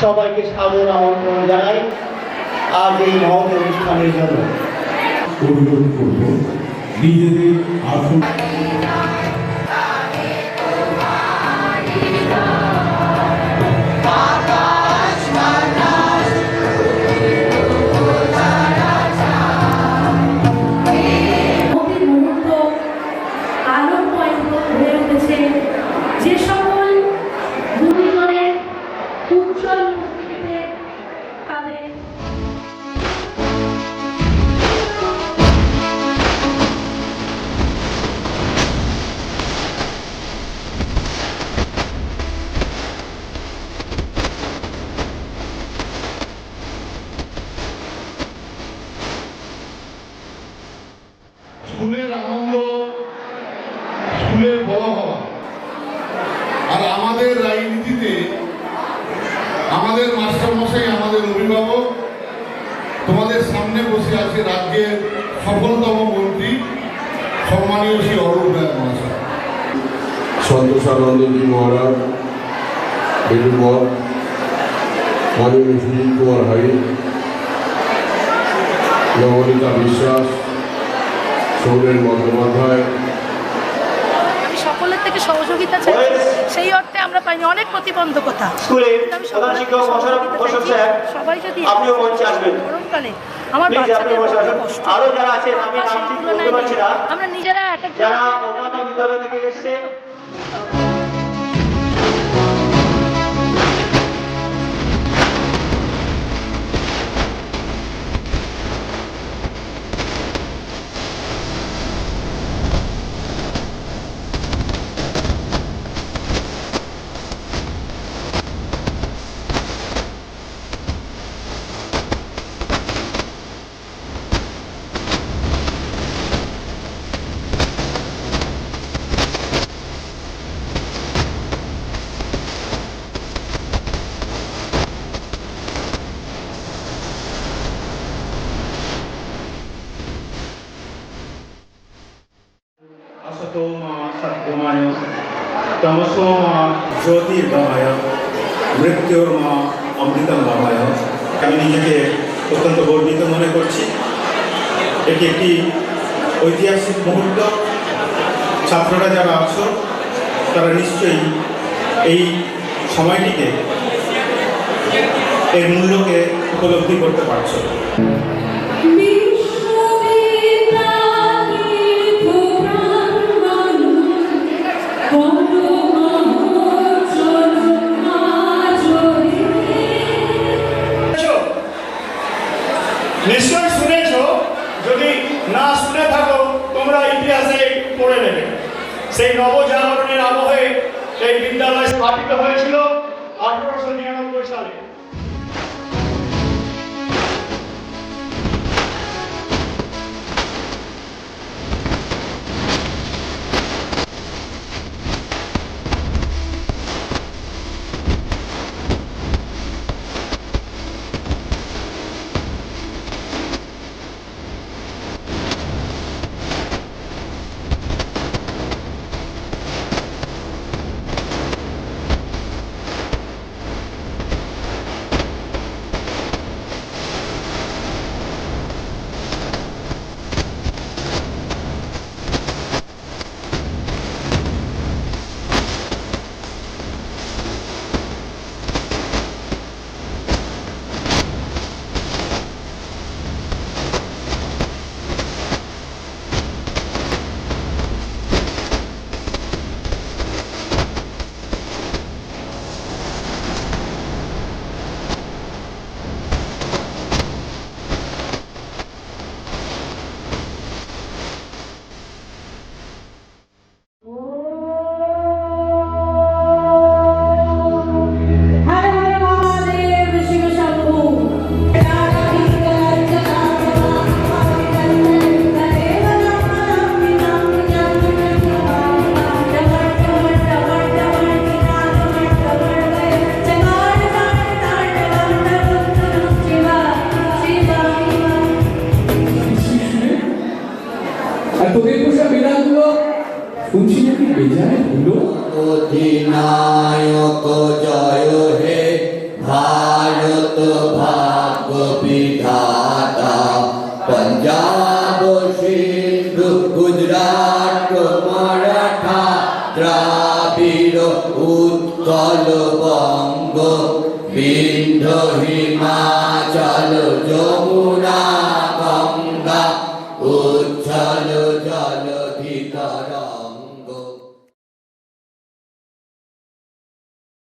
সবাইকে সাদর আমন্ত্রণ জানাই আজ এই মহৎ অনুষ্ঠানের জন্য। নিজেদের আসন স্কুলের বড় হওয়া আর আমাদের রাজনীতিতে, আমাদের মাস্টারমশাই, আমাদের অভিভাবক, তোমাদের সামনে বসে আছে রাজ্যের সফলতম মন্ত্রী, সম্মানীয় শ্রী অরূপ রায় মহাশয়। সন্তোষানন্দজি মহারাজ বেলুমঠ মাননীয় সুনীল কুমার হাই, নবনীতা বিশ্বাস সৌরেন বন্দ্যোপাধ্যায় থেকে সহযোগিতা চাই সেই অর্থে আমরা পাইনি অনেক প্রতিবন্ধকতা। সবাই যদি গরমকালে আমার বাচ্চাদের কষ্ট। আমরা নিজেরা এক এক তমসমা জ্যোতির্ভাবায় মৃত্যুর মা অমৃতম ভাবায় আমি নিজেকে অত্যন্ত গর্বিত মনে করছি। এটি একটি ঐতিহাসিক মুহূর্ত। ছাত্ররা যারা আছো, তারা নিশ্চয়ই এই সময়টিকে এর মূল্যকে উপলব্ধি করতে পারছ। সেই নবজাগরণের আবহে এই বিদ্যালয় স্থাপিত হয়েছিল আঠারোশো নিরানব্বই সালে। নাকি বেজায় হলো অধিনায়ক জয় হে ভারত ভাগ্য বিধাতা পঞ্জাব সিন্ধু গুজরাট মারাঠা দ্রাবিড়, উৎকল বঙ্গ বিন্ধ্য হিমাচল, যমুনা